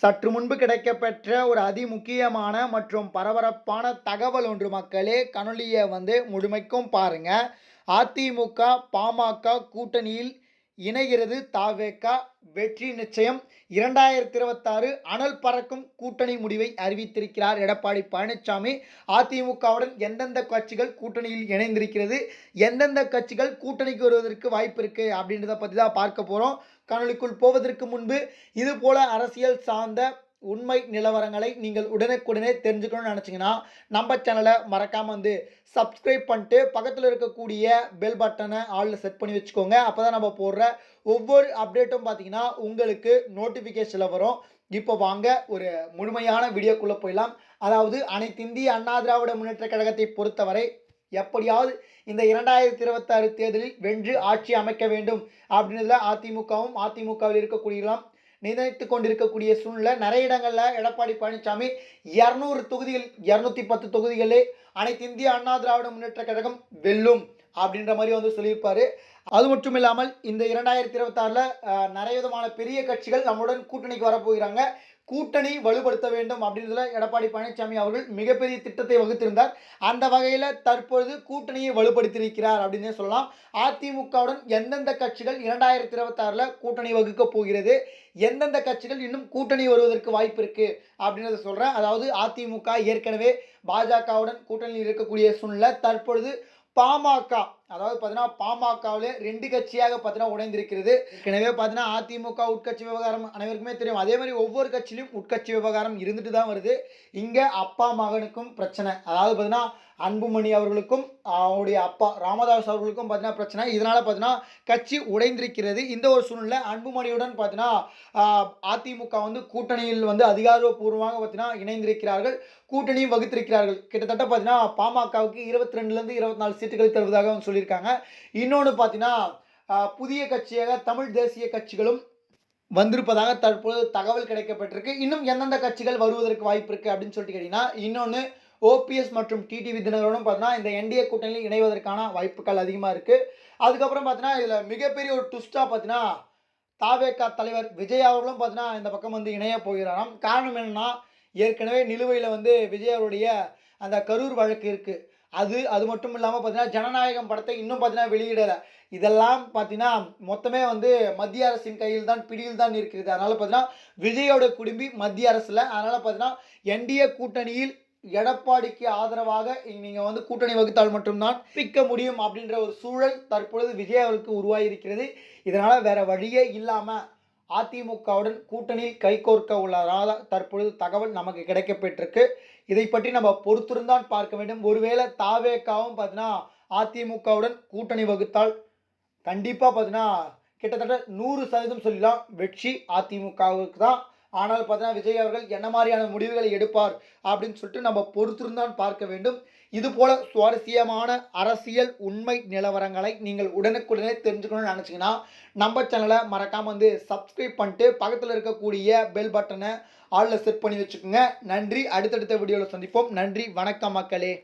சற்று முன்பு கிடைக்கப்பெற்ற ஒரு அதிமுக்கியமான மற்றும் பரபரப்பான தகவல் ஒன்று மக்களே கணொலியை வந்து முழுமைக்கும் பாருங்க. அதிமுக பாமக கூட்டணியில் இணைகிறது தாவேகா வெற்றி நிச்சயம். இரண்டாயிரத்தி இருபத்தாறு அனல் பறக்கும் கூட்டணி முடிவை அறிவித்திருக்கிறார் எடப்பாடி பழனிசாமி அதிமுகவுடன் எந்தெந்த கட்சிகள் கூட்டணியில் இணைந்திருக்கிறது எந்தெந்த கட்சிகள் கூட்டணிக்கு வருவதற்கு வாய்ப்பு இருக்கு அப்படின்றத பற்றி தான் பார்க்க போகிறோம் காணொலிக்குள் போவதற்கு முன்பு இது போல அரசியல் சார்ந்த உண்மை நிலவரங்களை நீங்கள் உடனுக்குடனே தெரிஞ்சுக்கணும்னு நினச்சிங்கன்னா நம்ம சேனலை மறக்காமல் வந்து சப்ஸ்கிரைப் பண்ணிட்டு பக்கத்தில் இருக்கக்கூடிய பெல் பட்டனை ஆளில் செட் பண்ணி வச்சுக்கோங்க. அப்போ தான் நம்ம போடுற ஒவ்வொரு அப்டேட்டும் பார்த்தீங்கன்னா உங்களுக்கு நோட்டிஃபிகேஷனில் வரும். இப்போ வாங்க ஒரு முழுமையான வீடியோக்குள்ளே போயிடலாம். அதாவது அனைத்து இந்திய அண்ணா திராவிட முன்னேற்ற கழகத்தை பொறுத்தவரை எப்படியாவது இந்த இரண்டாயிரத்தி இருபத்தாறு தேர்தலில் வென்று ஆட்சி அமைக்க வேண்டும். அப்படின்றதுல அதிமுகவும் அதிமுகவில் இருக்கக்கூடியலாம் நினைத்து கொண்டிருக்கக்கூடிய சூழ்நிலை. நிறைய இடங்களில் எடப்பாடி பழனிசாமி இரநூறு தொகுதிகள் இரநூத்தி பத்து தொகுதிகளே அனைத்து இந்திய அண்ணா திராவிட முன்னேற்ற கழகம் வெல்லும். அப்படின்ற மாதிரி வந்து சொல்லியிருப்பார். அது மட்டும் இல்லாமல் இந்த இரண்டாயிரத்தி இருபத்தாறில் நிறைய விதமான பெரிய கட்சிகள் நம்முடன் கூட்டணிக்கு வரப்போகிறாங்க கூட்டணி வலுப்படுத்த வேண்டும் அப்படின்றதுல எடப்பாடி பழனிசாமி அவர்கள் மிகப்பெரிய திட்டத்தை வகுத்திருந்தார். அந்த வகையில் தற்பொழுது கூட்டணியை வலுப்படுத்தியிருக்கிறார் அப்படின்னே சொல்லலாம். அதிமுகவுடன் எந்தெந்த கட்சிகள் இரண்டாயிரத்தி இருபத்தாறில் கூட்டணி வகுக்க போகிறது? எந்தெந்த கட்சிகள் இன்னும் கூட்டணி வருவதற்கு வாய்ப்பு இருக்குது அப்படின்றத சொல்கிறேன் அதாவது அதிமுக ஏற்கனவே பாஜகவுடன் கூட்டணியில் இருக்கக்கூடிய சூழ்நிலை தற்பொழுது பாமக. அதாவது பார்த்தீங்கன்னா பாமகவிலே ரெண்டு கட்சியாக பார்த்தீங்கன்னா உடைந்திருக்கிறது. எனவே பார்த்தீங்கன்னா அதிமுக உட்கட்சி விவகாரம் அனைவருக்குமே தெரியும். அதே மாதிரி ஒவ்வொரு கட்சியிலும் உட்கட்சி விவகாரம் இருந்துட்டு தான் வருது. இங்கே அப்பா மகனுக்கும் பிரச்சனை. அதாவது பார்த்தீங்கன்னா அன்புமணி அவர்களுக்கும் அவருடைய அப்பா ராமதாஸ் அவர்களுக்கும் பார்த்தீங்கன்னா பிரச்சனை. இதனால் பார்த்தீங்கன்னா கட்சி உடைந்திருக்கிறது. இந்த ஒரு சூழ்நிலை அன்புமணியுடன் பார்த்தீங்கன்னா அதிமுக வந்து கூட்டணியில் வந்து அதிகாரப்பூர்வமாக பார்த்தீங்கன்னா இணைந்திருக்கிறார்கள். கூட்டணியும் வகுத்திருக்கிறார்கள். கிட்டத்தட்ட பார்த்தீங்கன்னா பாமகவுக்கு இருபத்தி ரெண்டுலேருந்து இருபத்தி நாலு சீட்டுகளை தருவதாக சொல்லி சொல்லியிருக்காங்க. இன்னொன்று பார்த்தீங்கன்னா புதிய கட்சியாக தமிழ் தேசிய கட்சிகளும் வந்திருப்பதாக தற்போது தகவல் கிடைக்கப்பட்டிருக்கு. இன்னும் எந்தெந்த கட்சிகள் வருவதற்கு வாய்ப்பு இருக்குது அப்படின்னு சொல்லிட்டு கேட்டிங்கன்னா இன்னொன்று ஓபிஎஸ் மற்றும் டிடிவி தினகரனும் பார்த்தீங்கன்னா இந்த என்டிஏ கூட்டணியில் இணைவதற்கான வாய்ப்புகள் அதிகமாக இருக்குது அதுக்கப்புறம் பார்த்தீங்கன்னா இதில் மிகப்பெரிய ஒரு ட்விஸ்ட்டாக பார்த்தீங்கன்னா தாவேக்கா தலைவர் விஜய் அவர்களும் பார்த்தீங்கன்னா இந்த பக்கம் வந்து இணைய போகிறாராம். காரணம் என்னென்னா ஏற்கனவே நிலுவையில் வந்து விஜய் அவருடைய அந்த கரூர் வழக்கு இருக்குது அது அது மட்டும் இல்லாமல் பார்த்தீங்கன்னா ஜனநாயகம் படத்தை இன்னும் பார்த்தீங்கன்னா வெளியிடலை. இதெல்லாம் பார்த்தீங்கன்னா மொத்தமே வந்து மத்திய அரசின் கையில் தான் பிடியில் தான் இருக்கிறது அதனால் பார்த்தீங்கன்னா விஜயோட குடும்பி மத்திய அரசில். அதனால் பார்த்தீங்கன்னா என்டிஏ கூட்டணியில் எடப்பாடிக்கு ஆதரவாக நீங்கள் வந்து கூட்டணி வகுத்தால் மட்டும்தான் பிக்க முடியும் அப்படின்ற ஒரு சூழல் தற்பொழுது விஜய் அவருக்கு உருவாகியிருக்கிறது இதனால் வேறு வழியே இல்லாமல் அதிமுகவுடன் கூட்டணியில் கைகோர்க்க உள்ளதாக தற்பொழுது தகவல் நமக்கு கிடைக்கப்பெற்றிருக்கு. இதை பற்றி நம்ம பொறுத்திருந்தான் பார்க்க வேண்டும். ஒருவேளை தாவேக்காவும் பார்த்தீங்கன்னா அதிமுகவுடன் கூட்டணி வகுத்தால் கண்டிப்பாக பார்த்தீங்கன்னா கிட்டத்தட்ட நூறு சதவீதம் சொல்லலாம் வெற்றி அதிமுகவுக்கு தான். ஆனால் பார்த்தீங்கன்னா விஜய் அவர்கள் என்ன மாதிரியான முடிவுகளை எடுப்பார் அப்படின்னு சொல்லிட்டு நம்ம பொறுத்திருந்தான் பார்க்க வேண்டும். இது போல சுவாரஸ்யமான அரசியல் உண்மை நிலவரங்களை நீங்கள் உடனுக்குடனே தெரிஞ்சுக்கணும்னு நினச்சிங்கன்னா நம்ம சேனலை மறக்காமல் வந்து சப்ஸ்கிரைப் பண்ணிட்டு பக்கத்தில் இருக்கக்கூடிய பெல் பட்டனை ஆளில் செட் பண்ணி வச்சுக்கோங்க. நன்றி. அடுத்தடுத்த வீடியோவில் சந்திப்போம். நன்றி. வணக்கம் மக்களே.